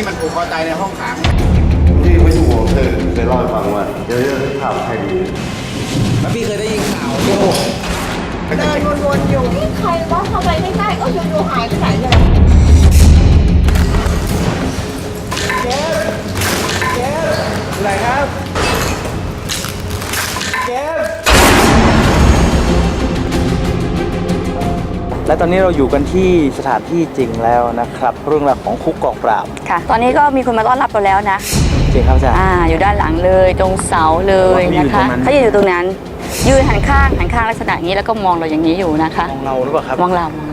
ี่มันผูกคอตายในห้องขังพี่ไม่ถูกผมเเคยเล่าให้ฟังว่าเดี๋ยวจะถาวใครดีมาพี่เคยได้ยินข่าวโยกเดินวนๆอยู่ที่ใครวะทำไมไม่ได้ก็อยู่ๆหายไปไหนเลยเจ๊เจ๊อะไรครับ และตอนนี้เราอยู่กันที่สถานที่จริงแล้วนะครับ เรื่องราวของคุกกองปราบค่ะ ตอนนี้ก็มีคนมาต้อนรับเราแล้วนะจริงครับอาจารย์อ่าอยู่ด้านหลังเลยตรงเสาเลยนะคะเขายืนอยู่ตรงนั้นเขายืนอยู่ตรงนั้นยืนหันข้างหันข้างลักษณะนี้แล้วก็มองเราอย่างนี้อยู่นะคะ มองเราหรือเปล่าครับมองเรามอง